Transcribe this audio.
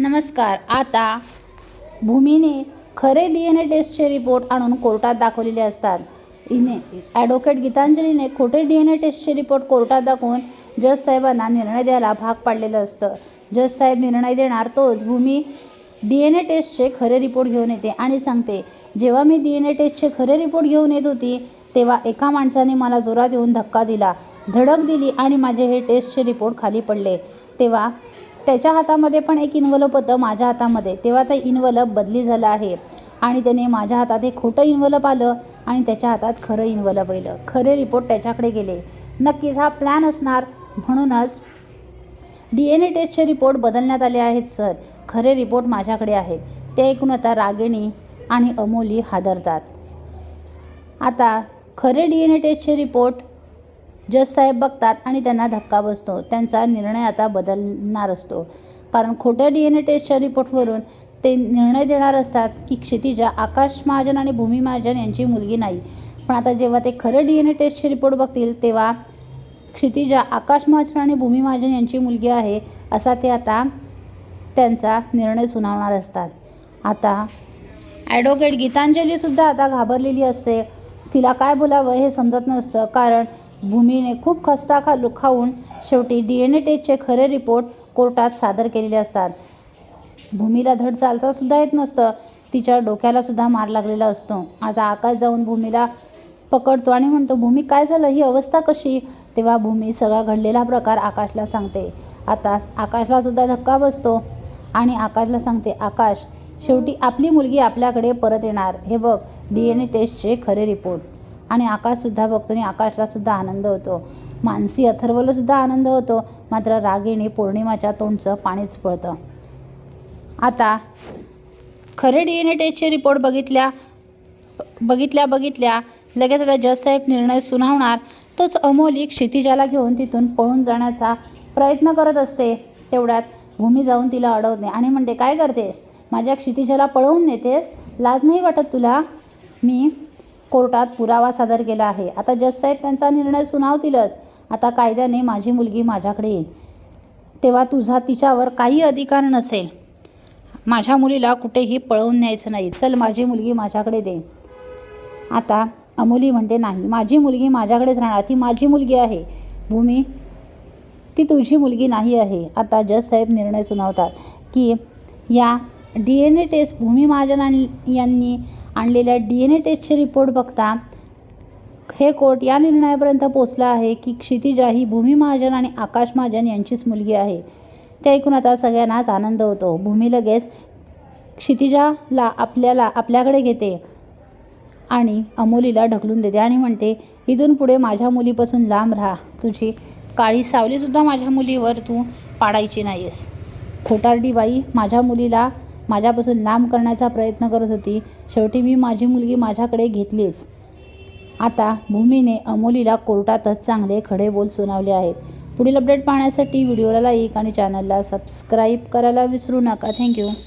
नमस्कार. आता भूमीने खरे डी एन ए टेस्टचे रिपोर्ट आणून कोर्टात दाखवलेले असतात. इने ॲडव्होकेट गीतांजलीने खोटे डी एन ए टेस्टचे रिपोर्ट कोर्टात दाखवून जज साहेबांना निर्णय द्यायला भाग पाडलेलं असतं. जज साहेब निर्णय देणार तोच भूमी डी एन ए टेस्टचे खरे रिपोर्ट घेऊन येते आणि सांगते जेव्हा मी डी एन ए टेस्टचे खरे रिपोर्ट घेऊन येत होती तेव्हा एका माणसाने मला जोरात येऊन धक्का दिला धडक दिली आणि माझे हे टेस्टचे रिपोर्ट खाली पडले. तेव्हा त्याच्या हातामध्ये पण एक इन्व्हलप होतं माझ्या हातामध्ये. तेव्हा ते इन्व्हलप बदली झालं आहे. आणि त्याने माझ्या हातात एक खोटं इन्व्हलप आलं आणि त्याच्या हातात खरं इन्व्हलप आलं. खरे रिपोर्ट त्याच्याकडे गेले. नक्कीच हा प्लॅन असणार. म्हणूनच डी एन ए टेस्टचे रिपोर्ट बदलण्यात आले आहेत सर खरे रिपोर्ट माझ्याकडे आहेत. ते ऐकून आता रागिणी आणि अमोली हादरतात. आता खरे डी एन ए टेस्टचे रिपोर्ट जज साहेब बघतात आणि त्यांना धक्का बसतो. त्यांचा निर्णय आता बदलणार असतो. कारण खोट्या डी एन ए टेस्टच्या रिपोर्टवरून ते निर्णय देणार असतात की क्षितिजा आकाश महाजन आणि भूमी महाजन यांची मुलगी नाही. पण आता जेव्हा ते खरे डी एन ए टेस्टचे रिपोर्ट बघतील तेव्हा क्षितिजा आकाश महाजन आणि भूमी महाजन यांची मुलगी आहे असा ते आता त्यांचा निर्णय सुनावणार असतात. आता ॲडव्होकेट गीतांजलीसुद्धा आता घाबरलेली असते. तिला काय बोलावं हे समजत नसतं. कारण भूमीने खूप खस्ता खा खाऊन शेवटी डी एन ए टेस्टचे खरे रिपोर्ट कोर्टात सादर केलेले असतात. भूमीला धड चालता सुद्धा येत नसतं. तिच्या डोक्याला सुद्धा मार लागलेला असतो. आता आकाश जाऊन भूमीला पकडतो आणि म्हणतो भूमी काय झालं? ही अवस्था कशी? तेव्हा भूमी सगळा घडलेला प्रकार आकाशला सांगते. आता आकाशला सुद्धा धक्का बसतो आणि आकाशला सांगते आकाश शेवटी आपली मुलगी आपल्याकडे परत येणार. हे बघ डी एन ए टेस्टचे खरे रिपोर्ट आणि आकाशसुद्धा बघतो आणि आकाशलासुद्धा आनंद होतो. मानसी अथर्वलासुद्धा आनंद होतो मात्र रागिणी पौर्णिमाच्या तोंडचं पाणीच पळतं आता खरे डी एन ए टेस्टचे रिपोर्ट बघितल्या बघितल्या बघितल्या लगेच आता जजसाहेब निर्णय सुनावणार तोच अमोली क्षितिजाला घेऊन तिथून पळून जाण्याचा प्रयत्न करत असते. तेवढ्यात भूमी जाऊन तिला अडवते आणि म्हणते काय करतेस? माझ्या क्षितिजाला पळवून नेतेस? लाज नाही वाटत तुला? मी कोर्टात पुरावा सादर केला आहे. आता जजसाहेब त्यांचा निर्णय सुनावतीलच. आता कायद्याने माझी मुलगी माझ्याकडे येईल. तेव्हा तुझा तिच्यावर काही अधिकार नसेल. माझ्या मुलीला कुठेही पळवून न्यायचं नाही. चल माझी मुलगी माझ्याकडे दे. आता अमोली म्हणते नाही माझी मुलगी माझ्याकडेच राहणार. ती माझी मुलगी आहे. भूमी ती तुझी मुलगी नाही आहे. आता जजसाहेब निर्णय सुनावतात की या D N A test Bhumi Mahajan आणि- यांनी आणलेल्या डी एन ए टेस्टचे रिपोर्ट बघता हे कोर्ट या निर्णयापर्यंत पोचलं आहे की क्षितिजा ही भूमी महाजन आणि आकाश महाजन यांचीच मुलगी आहे. ते ऐकून आता सगळ्यांनाच आनंद होतो. भूमी लगेच क्षितिजाला आपल्याला आपल्याकडे घेते आणि अमोलीला ढकलून देते आणि म्हणते इथून पुढे माझ्या मुलीपासून लांब राहा. तुझी काळी सावलीसुद्धा माझ्या मुलीवर तू पाडायची नाहीस खोटारडी बाई माझ्या मुलीला माझ्यापासून लांब करण्याचा प्रयत्न करत होती. शेवटी मी माझी मुलगी माझ्याकडे घेतलीच. आता भूमीने अमोलीला कोर्टातच चांगले खडे बोल सुनावले आहेत. पुढील अपडेट पाहण्यासाठी व्हिडिओला लाईक आणि चॅनलला सबस्क्राईब करायला विसरू नका. थँक्यू.